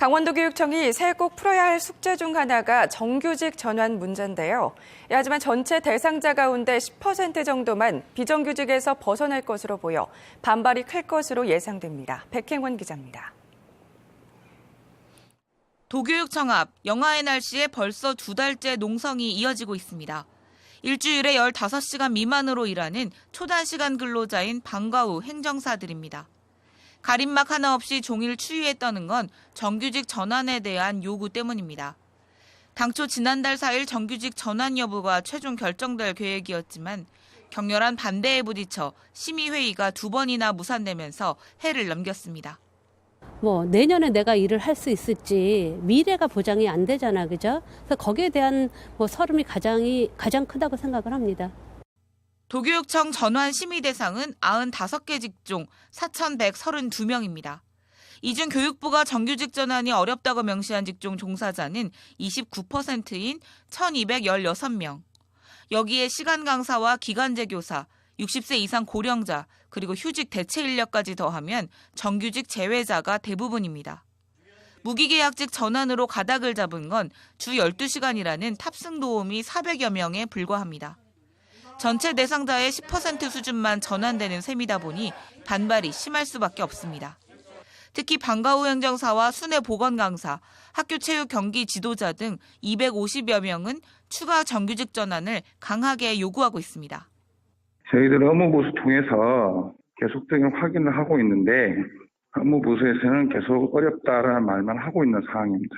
강원도교육청이 새꼭 풀어야 할 숙제 중 하나가 정규직 전환 문제인데요. 예, 하지만 전체 대상자 가운데 10% 정도만 비정규직에서 벗어날 것으로 보여 반발이 클 것으로 예상됩니다. 백행원 기자입니다. 도교육청 앞 영하의 날씨에 벌써 두 달째 농성이 이어지고 있습니다. 일주일에 15시간 미만으로 일하는 초단시간 근로자인 방과 후 행정사들입니다. 가림막 하나 없이 종일 추위에 떠는 건 정규직 전환에 대한 요구 때문입니다. 당초 지난달 4일 정규직 전환 여부가 최종 결정될 계획이었지만 격렬한 반대에 부딪혀 심의회의가 두 번이나 무산되면서 해를 넘겼습니다. 뭐 내년에 내가 일을 할 수 있을지 미래가 보장이 안 되잖아, 그죠? 그래서 거기에 대한 뭐 서름이 가장이 가장 크다고 생각을 합니다. 도교육청 전환 심의 대상은 95개 직종 4,132명입니다. 이 중 교육부가 정규직 전환이 어렵다고 명시한 직종 종사자는 29%인 1,216명. 여기에 시간 강사와 기간제 교사, 60세 이상 고령자, 그리고 휴직 대체 인력까지 더하면 정규직 제외자가 대부분입니다. 무기계약직 전환으로 가닥을 잡은 건 주 12시간이라는 탑승 도우미 400여 명에 불과합니다. 전체 대상자의 10% 수준만 전환되는 셈이다 보니 반발이 심할 수밖에 없습니다. 특히 방과후 행정사와 순회 보건 강사, 학교 체육 경기 지도자 등 250여 명은 추가 정규직 전환을 강하게 요구하고 있습니다. 저희들 업무부수 통해서 계속적인 확인을 하고 있는데 업무부수에서는 계속 어렵다라는 말만 하고 있는 상황입니다.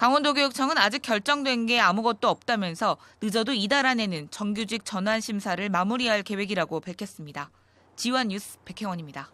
강원도교육청은 아직 결정된 게 아무것도 없다면서 늦어도 이달 안에는 정규직 전환 심사를 마무리할 계획이라고 밝혔습니다. 지원 뉴스 백혜원입니다.